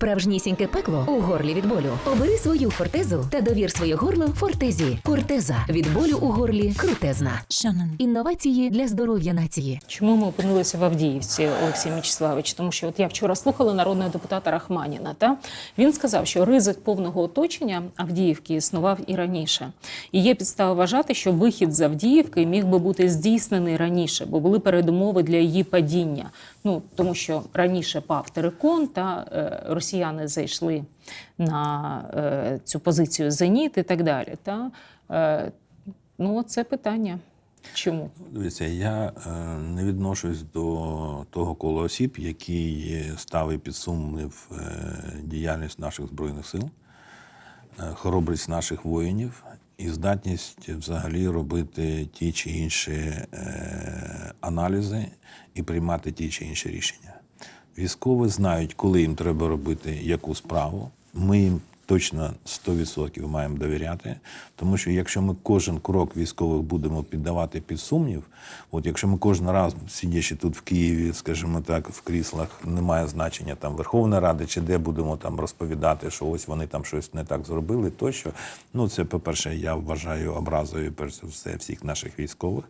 справжнісіньке пекло у горлі від болю. Обери свою фортезу та довір своє горло фортезі. Фортеза від болю у горлі крутезна. Шанон. Інновації для здоров'я нації. Чому ми опинилися в Авдіївці, Олексій Мячеславович? Тому що от я вчора слухала народного депутата Рахманіна. Та він сказав, що ризик повного оточення Авдіївки існував і раніше. І є підстава вважати, що вихід з Авдіївки міг би бути здійснений раніше, бо були передумови для її падіння. Ну тому що раніше пав Терекон, та е, росіяни зайшли на е, цю позицію Зеніт і так далі. Та е, ну це питання. Чому? Дивіться, я е, не відношусь до того кола осіб, які ставить під сумнів діяльність наших збройних сил, хоробрість наших воїнів і здатність взагалі робити ті чи інші е, аналізи і приймати ті чи інші рішення. Військові знають, коли їм треба робити яку справу. Ми їм точно 100% маємо довіряти. Тому що якщо ми кожен крок військових будемо піддавати під сумнів, от якщо ми кожен раз, сидячи тут в Києві, скажімо так, в кріслах, немає значення там Верховної Ради чи де будемо там розповідати, що ось вони там щось не так зробили, тощо. Ну це, по-перше, я вважаю образою перш за все всіх наших військових.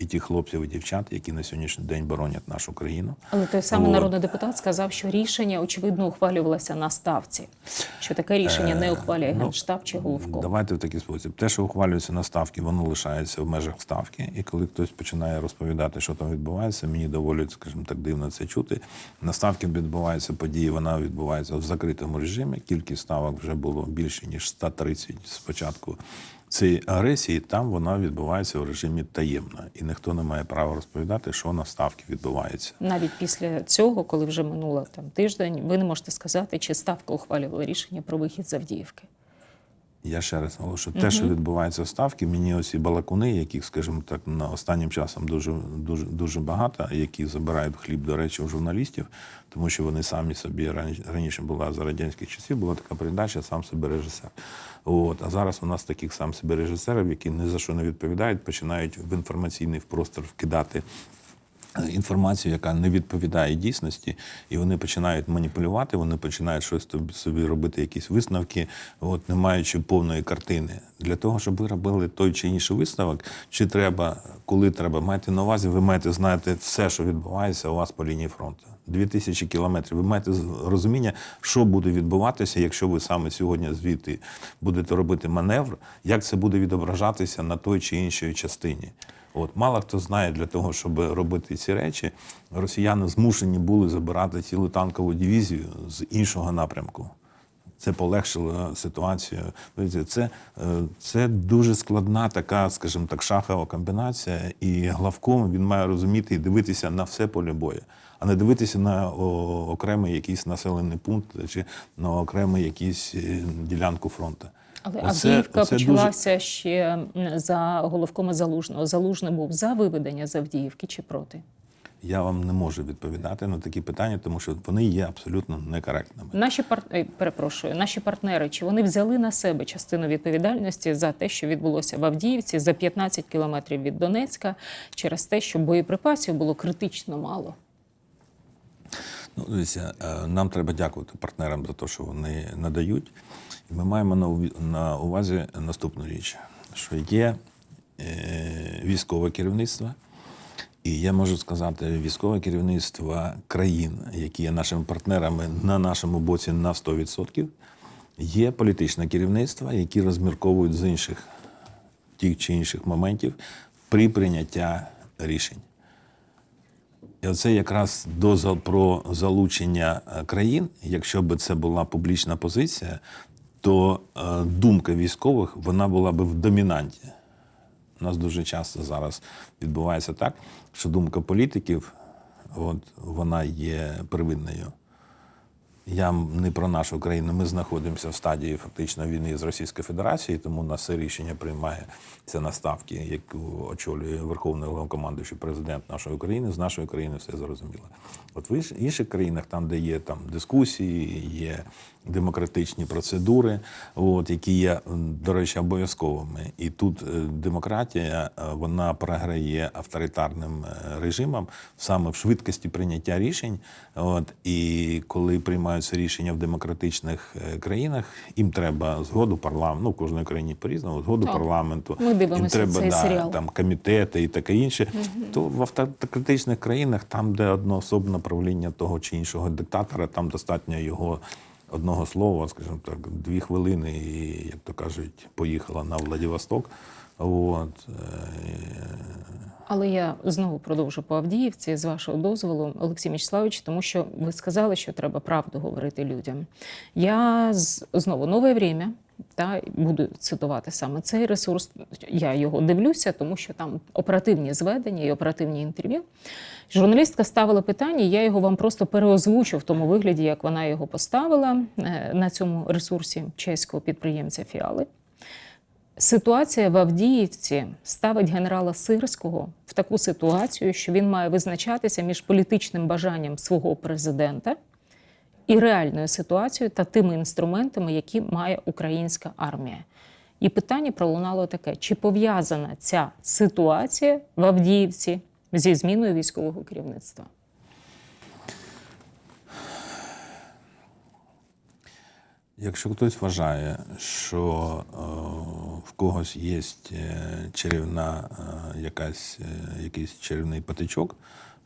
І тих хлопців і дівчат, які на сьогоднішній день боронять нашу країну. Але той самий От. народний депутат сказав, що рішення очевидно ухвалювалося на ставці. Що таке рішення не ухвалює ну, генштаб чи головко. Давайте в такий спосіб. Те, що ухвалюється на ставки, воно лишається в межах ставки. І коли хтось починає розповідати, що там відбувається, мені доволі, скажімо так, дивно це чути. На ставки відбуваються події, вона відбувається в закритому режимі. Кількість ставок вже було більше ніж 130 спочатку. Цієї агресії там вона відбувається в режимі таємно, і ніхто не має права розповідати, що на ставки відбувається. Навіть після цього, коли вже минуло там тиждень, ви не можете сказати, чи ставка ухвалювала рішення про вихід з Авдіївки. Я ще раз наголошую, те, що відбувається в ставки, мені оці балакуни, яких, скажімо так, на останнім часом дуже дуже дуже багато, які забирають хліб, до речі, у журналістів, тому що вони самі собі раніше була за радянських часів, була така передача сам собі режисер. От а зараз у нас таких сам собі режисерів, які ні за що не відповідають, починають в інформаційний простор вкидати інформацію, яка не відповідає дійсності, і вони починають маніпулювати, вони починають щось собі робити, якісь висновки, от не маючи повної картини. Для того, щоб ви робили той чи інший висновок, чи треба, коли треба, маєте на увазі, ви маєте знати все, що відбувається у вас по лінії фронту. Дві тисячі кілометрів. Ви маєте розуміння, що буде відбуватися, якщо ви саме сьогодні звідти будете робити маневр, як це буде відображатися на той чи іншій частині. От мало хто знає для того, щоб робити ці речі, росіяни змушені були забирати цілу танкову дивізію з іншого напрямку. Це полегшило ситуацію. Це, е, це дуже складна така, скажімо так, шахова комбінація. І главком він має розуміти і дивитися на все поле бою, а не дивитися на окремий якийсь населений пункт чи на окремий якийсь е, ділянку фронту. Але Оце- Авдіївка оце дуже- ще за головкома Залужного. Залужний був за виведення з Авдіївки чи проти? Я вам не можу відповідати на такі питання, тому що вони є абсолютно некоректними. Наші пар... ей, перепрошую, наші партнери, чи вони взяли на себе частину відповідальності за те, що відбулося в Авдіївці за 15 кілометрів від Донецька, через те, що боєприпасів було критично мало? Ну, дивіться, е, нам треба дякувати партнерам за те, що вони надають. І ми маємо на увазі наступну річ, що є е, військове керівництво, і я можу сказати, військове керівництво країн, які є нашими партнерами на нашому боці на 100%, є політичне керівництво, які розмірковують з інших тих чи інших моментів при прийняття рішень. І оце якраз доза про залучення е, країн, якщо б це була публічна позиція, то е, думка військових вона була б в домінанті. У нас дуже часто зараз відбувається так, що думка політиків от, вона є первинною. Я не про нашу країну. Ми знаходимося в стадії фактично війни з Російською Федерацією, тому на це рішення приймає це наставки, яку очолює Верховний Головнокомандуючий президент нашої країни. З нашої країни все зрозуміло. От в інших країнах, там, де є там дискусії, є демократичні процедури, от, які є, до речі, обов'язковими. І тут е, демократія е, вона програє авторитарним е, режимам саме в швидкості прийняття рішень. От, і коли приймаються рішення в демократичних країнах, їм треба згоду парламенту, ну в кожної країні по-різному, згоду Так. парламенту. Ми їм треба цей да, серіал. там комітети і таке інше. То в автократичних країнах, там, де одноособне правління того чи іншого диктатора, там достатньо його одного слова, скажімо так, дві хвилини, і, як то кажуть, поїхала на Владивосток. От, е, Але я знову продовжу по Авдіївці з вашого дозволу, Олексій Мічславович, тому що ви сказали, що треба правду говорити людям. Я знову нове время. Та буду цитувати саме цей ресурс. Я його дивлюся, тому що там оперативні зведення і оперативні інтерв'ю. Журналістка ставила питання, я його вам просто переозвучу в тому вигляді, як вона його поставила е, на цьому ресурсі чеського підприємця Фіали. Ситуація в Авдіївці ставить генерала Сирського в таку ситуацію, що він має визначатися між політичним бажанням свого президента і реальною ситуацією та тими інструментами, які має українська армія. І питання пролунало таке: чи пов'язана ця ситуація в Авдіївці зі зміною військового керівництва? Якщо хтось вважає, що е, в когось є чарівна е, якась, е, якийсь чарівний патичок,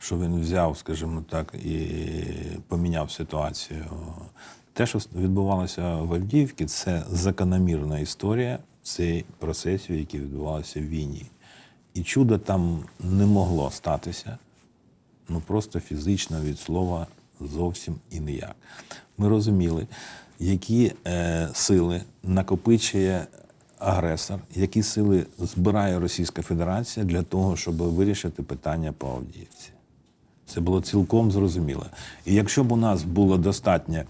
що він взяв, скажімо так, і поміняв ситуацію. Те, що відбувалося в Авдіївці, це закономірна історія цей процесів, які відбувалися в війні. І чудо там не могло статися ну просто фізично від слова зовсім і ніяк. Ми розуміли, які е, сили накопичує агресор, які сили збирає Російська Федерація для того, щоб вирішити питання по Авдіївці. Це було цілком зрозуміло. І якщо б у нас було достатньо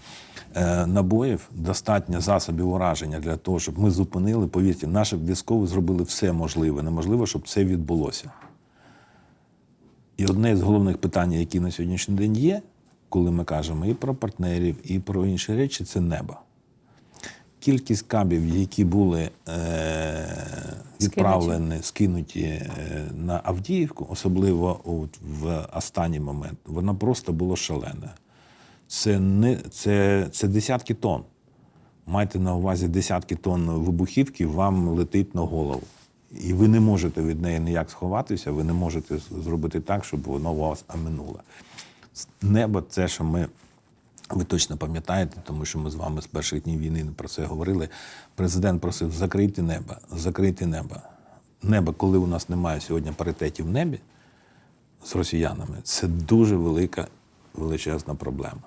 е, набоїв, достатньо засобів ураження для того, щоб ми зупинили, повірте, наші військові зробили все можливе, неможливо, щоб це відбулося. І одне з головних питань, які на сьогоднішній день є, коли ми кажемо і про партнерів, і про інші речі, це небо. Кількість кабів, які були е, відправлені, скинуті е, на Авдіївку, особливо от в останній момент, вона просто була шалена. Це, не, це, це десятки тонн. Майте на увазі десятки тонн вибухівки вам летить на голову. І ви не можете від неї ніяк сховатися, ви не можете зробити так, щоб воно вас оминуло. Небо це, що ми. Ви точно пам'ятаєте, тому що ми з вами з перших днів війни про це говорили. Президент просив закрити небо, закрити небо. Небо, коли у нас немає сьогодні паритетів в небі з росіянами, це дуже велика величезна проблема.